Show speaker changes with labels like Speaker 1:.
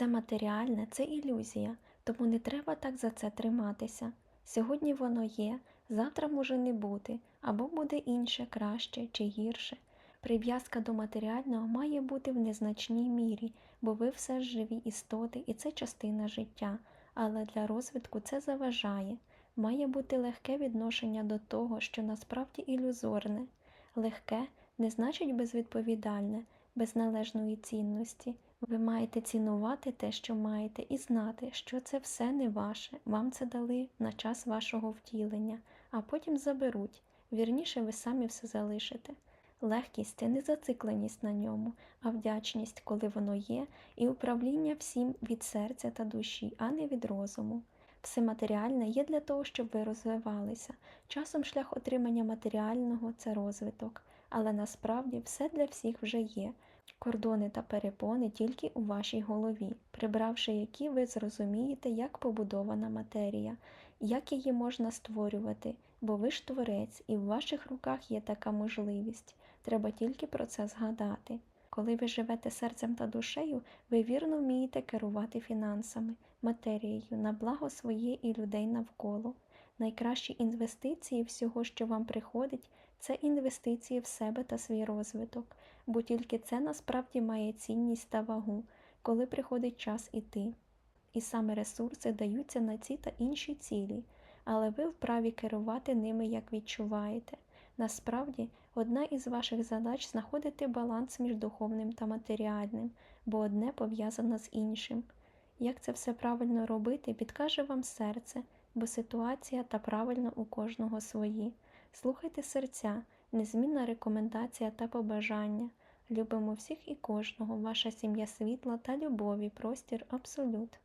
Speaker 1: Все матеріальне це ілюзія, тому не треба так за це триматися. Сьогодні воно є, завтра може не бути, або буде інше, краще чи гірше. Прив'язка до матеріального має бути в незначній мірі, бо ви все ж живі істоти і це частина життя, але для розвитку це заважає. Має бути легке відношення до того, що насправді ілюзорне. Легке не значить безвідповідальне, без належної цінності. Ви маєте цінувати те, що маєте, і знати, що це все не ваше, вам це дали на час вашого втілення, а потім заберуть. Вірніше, ви самі все залишите. Легкість це не зацикленість на ньому, а вдячність, коли воно є, і управління всім від серця та душі, а не від розуму. Все матеріальне є для того, щоб ви розвивалися. Часом шлях отримання матеріального це розвиток, але насправді все для всіх вже є. Кордони та перепони тільки у вашій голові, прибравши які ви зрозумієте, як побудована матерія, як її можна створювати, бо ви ж творець, і в ваших руках є така можливість. Треба тільки про це згадати. Коли ви живете серцем та душею, ви вірно вмієте керувати фінансами, матерією на благо своє і людей навколо. Найкращі інвестиції всього, що вам приходить, це інвестиції в себе та свій розвиток, бо тільки це насправді має цінність та вагу, коли приходить час іти. І саме ресурси даються на ці та інші цілі, але ви вправі керувати ними, як відчуваєте. Насправді, одна із ваших задач знаходити баланс між духовним та матеріальним, бо одне пов'язане з іншим. Як це все правильно робити, підкаже вам серце, бо ситуація та правильно у кожного свої. Слухайте серця, незмінна рекомендація та побажання. Любимо всіх і кожного, ваша сім'я світла та любові, простір абсолют.